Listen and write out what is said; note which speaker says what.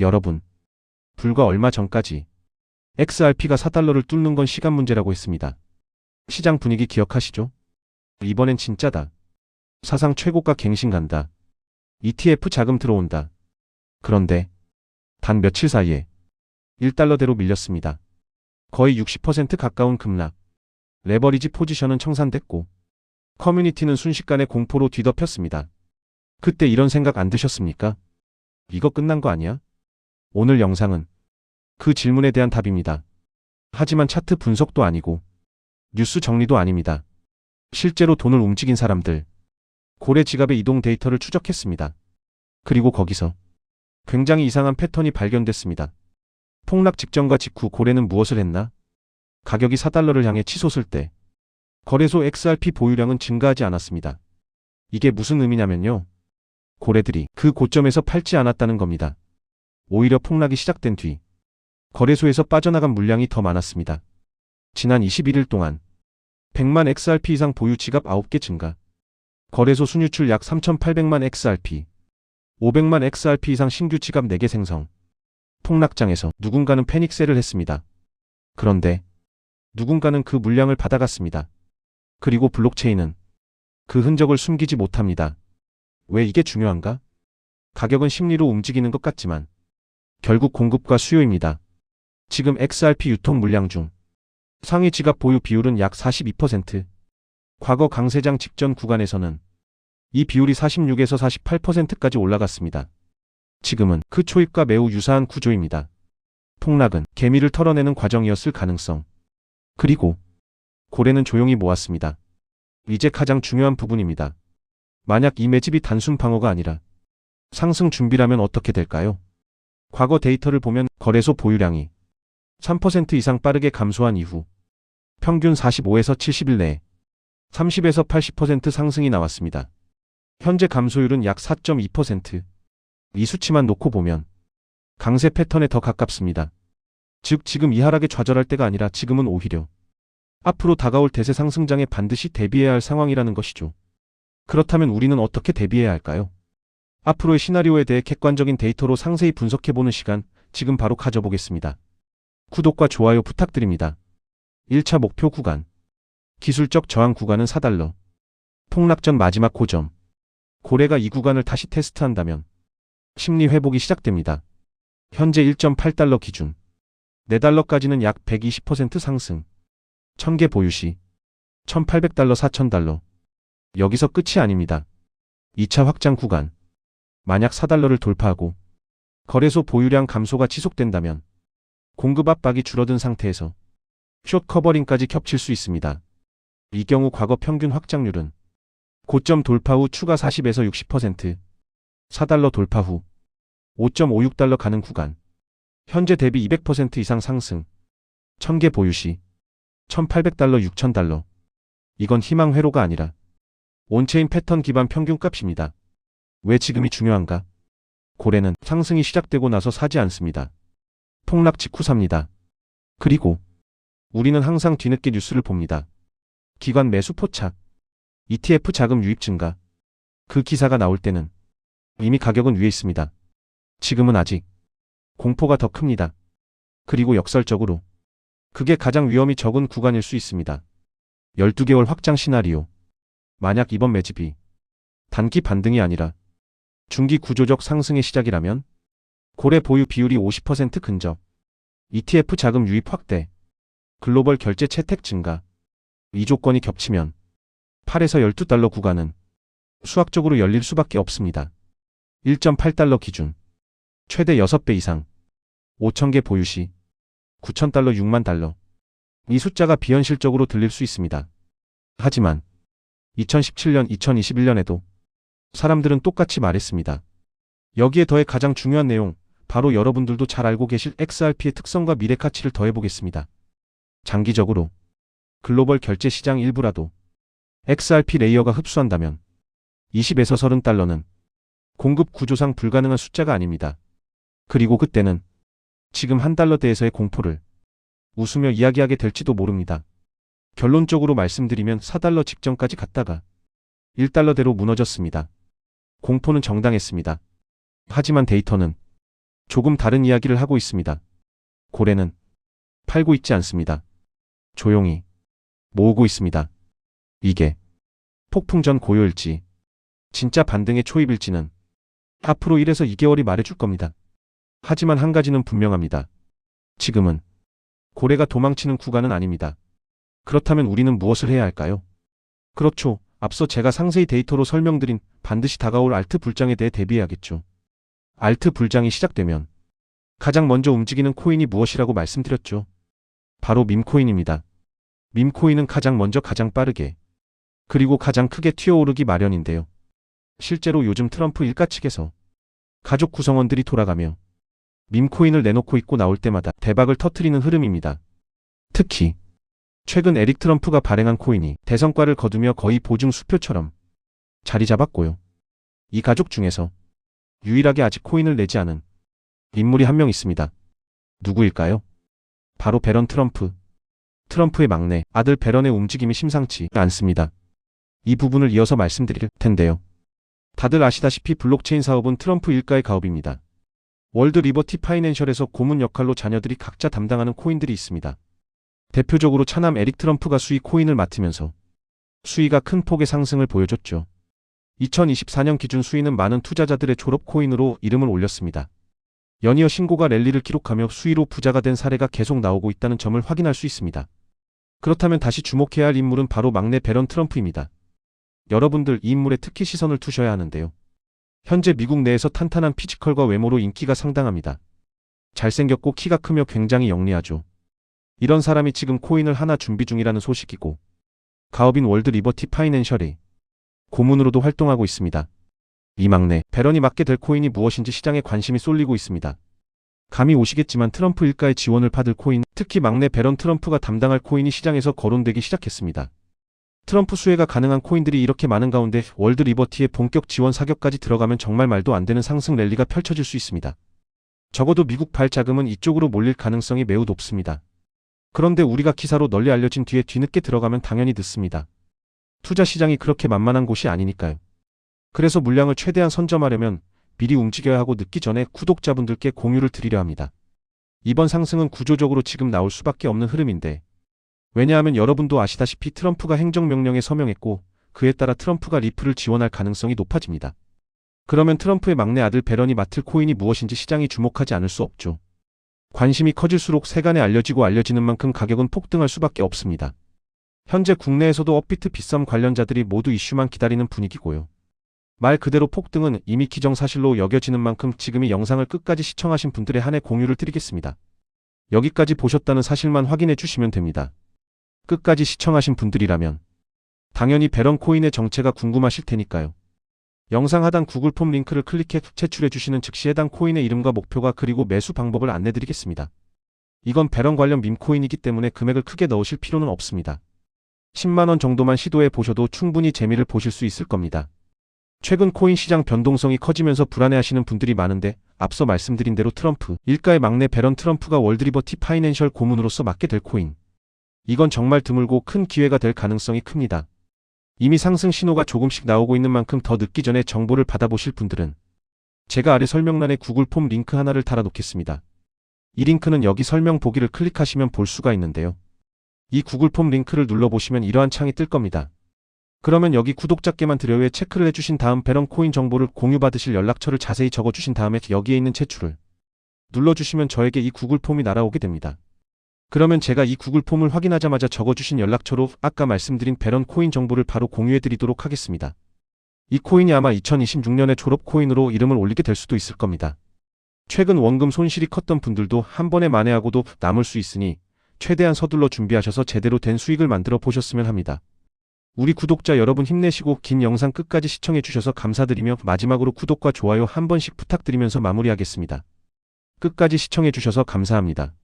Speaker 1: 여러분, 불과 얼마 전까지 XRP가 4달러를 뚫는 건 시간 문제라고 했습니다. 시장 분위기 기억하시죠? 이번엔 진짜다. 사상 최고가 갱신 간다. ETF 자금 들어온다. 그런데 단 며칠 사이에 1달러대로 밀렸습니다. 거의 60% 가까운 급락. 레버리지 포지션은 청산됐고 커뮤니티는 순식간에 공포로 뒤덮였습니다. 그때 이런 생각 안 드셨습니까? 이거 끝난 거 아니야? 오늘 영상은 그 질문에 대한 답입니다. 하지만 차트 분석도 아니고 뉴스 정리도 아닙니다. 실제로 돈을 움직인 사람들, 고래 지갑의 이동 데이터를 추적했습니다. 그리고 거기서 굉장히 이상한 패턴이 발견됐습니다. 폭락 직전과 직후 고래는 무엇을 했나? 가격이 4달러를 향해 치솟을 때 거래소 XRP 보유량은 증가하지 않았습니다. 이게 무슨 의미냐면요. 고래들이 그 고점에서 팔지 않았다는 겁니다. 오히려 폭락이 시작된 뒤 거래소에서 빠져나간 물량이 더 많았습니다. 지난 21일 동안 100만 XRP 이상 보유 지갑 9개 증가, 거래소 순유출 약 3,800만 XRP, 500만 XRP 이상 신규 지갑 4개 생성. 폭락장에서 누군가는 패닉셀을 했습니다. 그런데 누군가는 그 물량을 받아갔습니다. 그리고 블록체인은 그 흔적을 숨기지 못합니다. 왜 이게 중요한가? 가격은 심리로 움직이는 것 같지만 결국 공급과 수요입니다. 지금 XRP 유통 물량 중 상위 지갑 보유 비율은 약 42%. 과거 강세장 직전 구간에서는 이 비율이 46에서 48%까지 올라갔습니다. 지금은 그 초입과 매우 유사한 구조입니다. 폭락은 개미를 털어내는 과정이었을 가능성. 그리고 고래는 조용히 모았습니다. 이제 가장 중요한 부분입니다. 만약 이 매집이 단순 방어가 아니라 상승 준비라면 어떻게 될까요? 과거 데이터를 보면 거래소 보유량이 3% 이상 빠르게 감소한 이후 평균 45에서 70일 내에 30에서 80% 상승이 나왔습니다. 현재 감소율은 약 4.2%. 이 수치만 놓고 보면 강세 패턴에 더 가깝습니다. 즉 지금 이 하락에 좌절할 때가 아니라 지금은 오히려 앞으로 다가올 대세 상승장에 반드시 대비해야 할 상황이라는 것이죠. 그렇다면 우리는 어떻게 대비해야 할까요? 앞으로의 시나리오에 대해 객관적인 데이터로 상세히 분석해보는 시간 지금 바로 가져보겠습니다. 구독과 좋아요 부탁드립니다. 1차 목표 구간. 기술적 저항 구간은 4달러. 폭락 전 마지막 고점. 고래가 이 구간을 다시 테스트한다면 심리 회복이 시작됩니다. 현재 1.8달러 기준. 4달러까지는 약 120% 상승. 1000개 보유 시 1800달러 4000달러. 여기서 끝이 아닙니다. 2차 확장 구간. 만약 4달러를 돌파하고 거래소 보유량 감소가 지속된다면 공급 압박이 줄어든 상태에서 숏 커버링까지 겹칠 수 있습니다. 이 경우 과거 평균 확장률은 고점 돌파 후 추가 40에서 60%, 4달러 돌파 후 5.56달러 가는 구간, 현재 대비 200% 이상 상승, 1000개 보유 시 1800달러 6000달러. 이건 희망 회로가 아니라 온체인 패턴 기반 평균값입니다. 왜 지금이 중요한가? 고래는 상승이 시작되고 나서 사지 않습니다. 폭락 직후 삽니다. 그리고 우리는 항상 뒤늦게 뉴스를 봅니다. 기관 매수 포착, ETF 자금 유입 증가. 그 기사가 나올 때는 이미 가격은 위에 있습니다. 지금은 아직 공포가 더 큽니다. 그리고 역설적으로 그게 가장 위험이 적은 구간일 수 있습니다. 12개월 확장 시나리오. 만약 이번 매집이 단기 반등이 아니라 중기 구조적 상승의 시작이라면 고래 보유 비율이 50% 근접, ETF 자금 유입 확대, 글로벌 결제 채택 증가, 이 조건이 겹치면 8에서 12달러 구간은 수학적으로 열릴 수밖에 없습니다. 1.8달러 기준, 최대 6배 이상, 5,000개 보유 시 9,000달러 6만 달러. 이 숫자가 비현실적으로 들릴 수 있습니다. 하지만 2017년, 2021년에도 사람들은 똑같이 말했습니다. 여기에 더해 가장 중요한 내용, 바로 여러분들도 잘 알고 계실 XRP의 특성과 미래 가치를 더해보겠습니다. 장기적으로 글로벌 결제 시장 일부라도 XRP 레이어가 흡수한다면 20에서 30달러는 공급 구조상 불가능한 숫자가 아닙니다. 그리고 그때는 지금 한 달러대에서의 공포를 웃으며 이야기하게 될지도 모릅니다. 결론적으로 말씀드리면 4달러 직전까지 갔다가 1달러대로 무너졌습니다. 공포는 정당했습니다. 하지만 데이터는 조금 다른 이야기를 하고 있습니다. 고래는 팔고 있지 않습니다. 조용히 모으고 있습니다. 이게 폭풍 전 고요일지 진짜 반등의 초입일지는 앞으로 1에서 2개월이 말해줄 겁니다. 하지만 한 가지는 분명합니다. 지금은 고래가 도망치는 구간은 아닙니다. 그렇다면 우리는 무엇을 해야 할까요? 그렇죠. 앞서 제가 상세히 데이터로 설명드린 반드시 다가올 알트 불장에 대해 대비해야겠죠. 알트 불장이 시작되면 가장 먼저 움직이는 코인이 무엇이라고 말씀드렸죠. 바로 밈코인입니다. 밈코인은 가장 먼저 가장 빠르게 그리고 가장 크게 튀어오르기 마련인데요. 실제로 요즘 트럼프 일가 측에서 가족 구성원들이 돌아가며 밈코인을 내놓고 있고 나올 때마다 대박을 터트리는 흐름입니다. 특히 최근 에릭 트럼프가 발행한 코인이 대성과를 거두며 거의 보증 수표처럼 자리 잡았고요. 이 가족 중에서 유일하게 아직 코인을 내지 않은 인물이 한 명 있습니다. 누구일까요? 바로 베런 트럼프. 트럼프의 막내 아들 베런의 움직임이 심상치 않습니다. 이 부분을 이어서 말씀드릴 텐데요. 다들 아시다시피 블록체인 사업은 트럼프 일가의 가업입니다. 월드 리버티 파이낸셜에서 고문 역할로 자녀들이 각자 담당하는 코인들이 있습니다. 대표적으로 차남 에릭 트럼프가 수익 코인을 맡으면서 수위가 큰 폭의 상승을 보여줬죠. 2024년 기준 수위는 많은 투자자들의 졸업 코인으로 이름을 올렸습니다. 연이어 신고가 랠리를 기록하며 수위로 부자가 된 사례가 계속 나오고 있다는 점을 확인할 수 있습니다. 그렇다면 다시 주목해야 할 인물은 바로 막내 베런 트럼프입니다. 여러분들 이 인물에 특히 시선을 두셔야 하는데요. 현재 미국 내에서 탄탄한 피지컬과 외모로 인기가 상당합니다. 잘생겼고 키가 크며 굉장히 영리하죠. 이런 사람이 지금 코인을 하나 준비 중이라는 소식이고 가업인 월드 리버티 파이낸셜이 고문으로도 활동하고 있습니다. 이 막내 베런이 맡게 될 코인이 무엇인지 시장에 관심이 쏠리고 있습니다. 감이 오시겠지만 트럼프 일가의 지원을 받을 코인, 특히 막내 베런 트럼프가 담당할 코인이 시장에서 거론되기 시작했습니다. 트럼프 수혜가 가능한 코인들이 이렇게 많은 가운데 월드 리버티의 본격 지원 사격까지 들어가면 정말 말도 안 되는 상승 랠리가 펼쳐질 수 있습니다. 적어도 미국 발 자금은 이쪽으로 몰릴 가능성이 매우 높습니다. 그런데 우리가 기사로 널리 알려진 뒤에 뒤늦게 들어가면 당연히 늦습니다. 투자 시장이 그렇게 만만한 곳이 아니니까요. 그래서 물량을 최대한 선점하려면 미리 움직여야 하고 늦기 전에 구독자분들께 공유를 드리려 합니다. 이번 상승은 구조적으로 지금 나올 수밖에 없는 흐름인데 왜냐하면 여러분도 아시다시피 트럼프가 행정명령에 서명했고 그에 따라 트럼프가 리플을 지원할 가능성이 높아집니다. 그러면 트럼프의 막내 아들 베런이 맡을 코인이 무엇인지 시장이 주목하지 않을 수 없죠. 관심이 커질수록 세간에 알려지고 알려지는 만큼 가격은 폭등할 수밖에 없습니다. 현재 국내에서도 업비트 비썸 관련자들이 모두 이슈만 기다리는 분위기고요. 말 그대로 폭등은 이미 기정사실로 여겨지는 만큼 지금 이 영상을 끝까지 시청하신 분들의 한해 공유를 드리겠습니다. 여기까지 보셨다는 사실만 확인해 주시면 됩니다. 끝까지 시청하신 분들이라면 당연히 베런 코인의 정체가 궁금하실 테니까요. 영상 하단 구글 폼 링크를 클릭해 제출해 주시는 즉시 해당 코인의 이름과 목표가 그리고 매수 방법을 안내 드리겠습니다. 이건 베런 관련 밈코인이기 때문에 금액을 크게 넣으실 필요는 없습니다. 10만원 정도만 시도해 보셔도 충분히 재미를 보실 수 있을 겁니다. 최근 코인 시장 변동성이 커지면서 불안해하시는 분들이 많은데 앞서 말씀드린 대로 트럼프, 일가의 막내 베런 트럼프가 월드리버티 파이낸셜 고문으로서 맡게 될 코인. 이건 정말 드물고 큰 기회가 될 가능성이 큽니다. 이미 상승 신호가 조금씩 나오고 있는 만큼 더 늦기 전에 정보를 받아보실 분들은 제가 아래 설명란에 구글 폼 링크 하나를 달아놓겠습니다. 이 링크는 여기 설명 보기를 클릭하시면 볼 수가 있는데요. 이 구글 폼 링크를 눌러보시면 이러한 창이 뜰 겁니다. 그러면 여기 구독자께만 드려외 체크를 해주신 다음 베런 코인 정보를 공유받으실 연락처를 자세히 적어주신 다음에 여기에 있는 채출을 눌러주시면 저에게 이 구글 폼이 날아오게 됩니다. 그러면 제가 이 구글 폼을 확인하자마자 적어주신 연락처로 아까 말씀드린 베런 코인 정보를 바로 공유해 드리도록 하겠습니다. 이 코인이 아마 2026년에 졸업 코인으로 이름을 올리게 될 수도 있을 겁니다. 최근 원금 손실이 컸던 분들도 한 번에 만회하고도 남을 수 있으니 최대한 서둘러 준비하셔서 제대로 된 수익을 만들어 보셨으면 합니다. 우리 구독자 여러분 힘내시고 긴 영상 끝까지 시청해 주셔서 감사드리며 마지막으로 구독과 좋아요 한 번씩 부탁드리면서 마무리하겠습니다. 끝까지 시청해 주셔서 감사합니다.